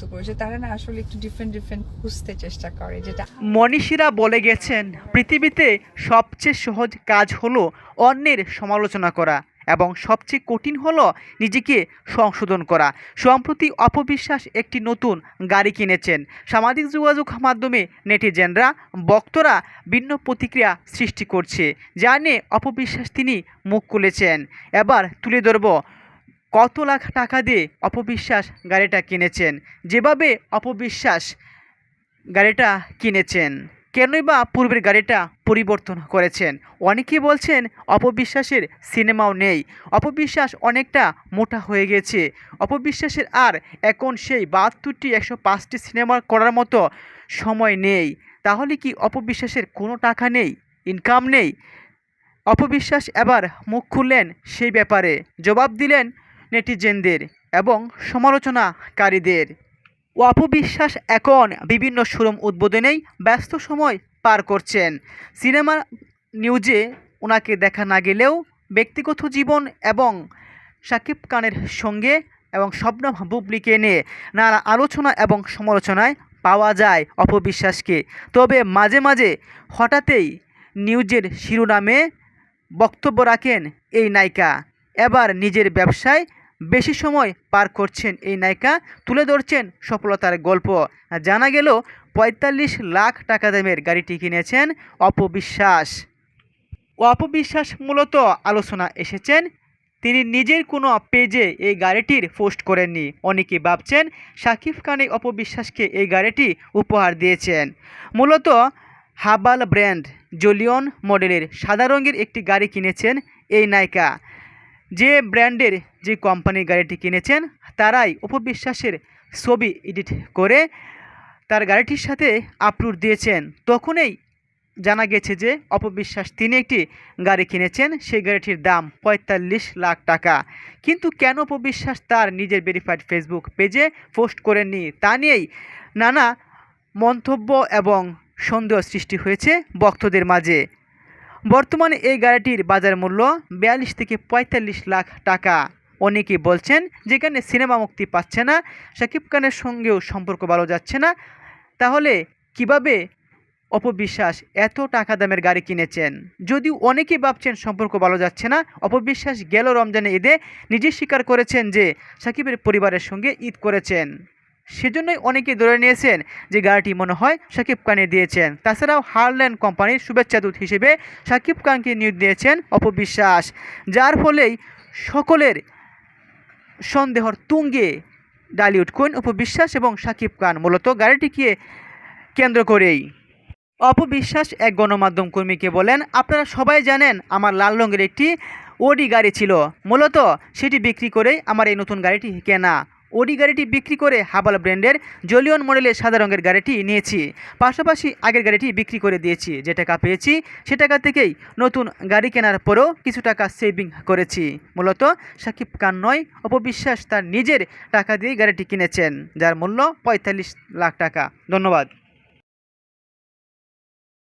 বিরক্ত করেছে তারা না আসলে একটু ডিফারেন্ট ডিফারেন্ট খুঁজতে চেষ্টা করে, যেটা মনীষীরা বলে গেছেন, পৃথিবীতে সবচেয়ে সহজ কাজ হলো অন্যের সমালোচনা করা এবং সবচেয়ে কঠিন হলো নিজেকে সংশোধন করা। সম্প্রতি অপবিশ্বাস একটি নতুন গাড়ি কিনেছেন। সামাজিক যোগাযোগ মাধ্যমে নেটিজেনরা, বক্তরা ভিন্ন প্রতিক্রিয়া সৃষ্টি করছে। যা নিয়ে অপবিশ্বাস তিনি মুখ খুলেছেন। এবার তুলে ধরব কত লাখ টাকা দিয়ে অপবিশ্বাস গাড়িটা কিনেছেন? যেভাবে অপবিশ্বাস গাড়িটা কিনেছেন, কেনই বা পূর্বের গাড়িটা পরিবর্তন করেছেন? অনেকে বলছেন অপবিশ্বাসের সিনেমাও নেই। অপবিশ্বাস অনেকটা মোটা হয়ে গেছে। অপবিশ্বাসের আর এখন সেই বাহাত্তরটি, একশো পাঁচটি সিনেমা করার মতো সময় নেই। তাহলে কি অপবিশ্বাসের কোনো টাকা নেই? ইনকাম নেই? অপবিশ্বাস এবার মুখ খুললেন সেই ব্যাপারে। জবাব দিলেন নেটিজেনদের এবং সমালোচনাকারীদের। অপবিশ্বাস এখন বিভিন্ন সুরম উদ্বোধনেই ব্যস্ত সময় পার করছেন। সিনেমা নিউজে ওনাকে দেখা না গেলেও ব্যক্তিগত জীবন এবং শাকিব খানের সঙ্গে এবং শবনম বুবলিকে নিয়ে নানা আলোচনা এবং সমালোচনায় পাওয়া যায় অপবিশ্বাসকে তবে মাঝে মাঝে হঠাৎই নিউজের শিরোনামে বক্তব্য রাখেন এই নায়িকা। এবার নিজের ব্যবসায় বেশি সময় পার করছেন এই নায়িকা, তুলে ধরছেন সফলতার গল্প। জানা গেল, পঁয়তাল্লিশ লাখ টাকা দামের গাড়িটি কিনেছেন অপবিশ্বাস অপবিশ্বাস মূলত আলোচনা এসেছেন, তিনি নিজের কোনো পেজে এই গাড়িটির পোস্ট করেননি। অনেকে ভাবছেন, শাকিব খান এই অপবিশ্বাসকে এই গাড়িটি উপহার দিয়েছেন। মূলত হাবাল ব্র্যান্ড জলিয়ন মডেলের সাদা রঙের একটি গাড়ি কিনেছেন এই নায়িকা, যে ব্র্যান্ডের যে কোম্পানির গাড়িটি কিনেছেন, তারাই উপবিশ্বাসের ছবি এডিট করে তার গাড়িটির সাথে আপলোড দিয়েছেন। তখনই জানা গেছে যে অপবিশ্বাস তিনি একটি গাড়ি কিনেছেন, সেই গাড়িটির দাম পঁয়তাল্লিশ লাখ টাকা। কিন্তু কেন অপবিশ্বাস তার নিজের ভেরিফাইড ফেসবুক পেজে পোস্ট করেননি? তা নিয়েই নানা মন্তব্য এবং সন্দেহ সৃষ্টি হয়েছে ভক্তদের মাঝে। বর্তমানে এই গাড়িটির বাজার মূল্য বিয়াল্লিশ থেকে পঁয়তাল্লিশ লাখ টাকা। অনেকে বলছেন যেখানে সিনেমা মুক্তি পাচ্ছে না শাকিব খানের সঙ্গেও সম্পর্ক ভালো যাচ্ছে না, তাহলে কীভাবে অপবিশ্বাস এত টাকা দামের গাড়ি কিনেছেন? যদিও অনেকেই ভাবছেন সম্পর্ক ভালো যাচ্ছে না, অপবিশ্বাস গেল রমজানে ঈদে, নিজে স্বীকার করেছেন যে সাকিবের পরিবারের সঙ্গে ঈদ করেছেন। সেজন্যই অনেকে ধরে নিয়েছেন যে গাড়িটি মনে হয় সাকিব খানে দিয়েছেন। তাছাড়াও হারল্যান্ড কোম্পানির শুভেচ্ছা দূত হিসেবে সাকিব খানকে নিয়োগ দিয়েছেন অপবিশ্বাস, যার ফলেই সকলের সন্দেহর তুঙ্গে ডালিউড কুইন অপবিশ্বাস এবং সাকিব খান। মূলত গাড়িটিকে কেন্দ্র করেই। অপবিশ্বাস এক গণমাধ্যম কর্মীকে বলেন, আপনারা সবাই জানেন আমার লাল রঙের একটি ওডি গাড়ি ছিল। মূলত সেটি বিক্রি করেই আমার এই নতুন গাড়িটি কেনা। ওডি গাড়িটি বিক্রি করে হাবাল ব্র্যান্ডের জলিয়ন মডেলের সাদা রঙের গাড়িটি নিয়েছি। পাশাপাশি আগের গাড়িটি বিক্রি করে দিয়েছি। যে টাকা পেয়েছি, সে টাকা থেকেই নতুন গাড়ি কেনার পরেও কিছু টাকা সেভিং করেছি। মূলত সাকিব খান নয়, অপবিশ্বাস তার নিজের টাকা দিয়ে গাড়িটি কিনেছেন, যার মূল্য পঁয়তাল্লিশ লাখ টাকা। ধন্যবাদ।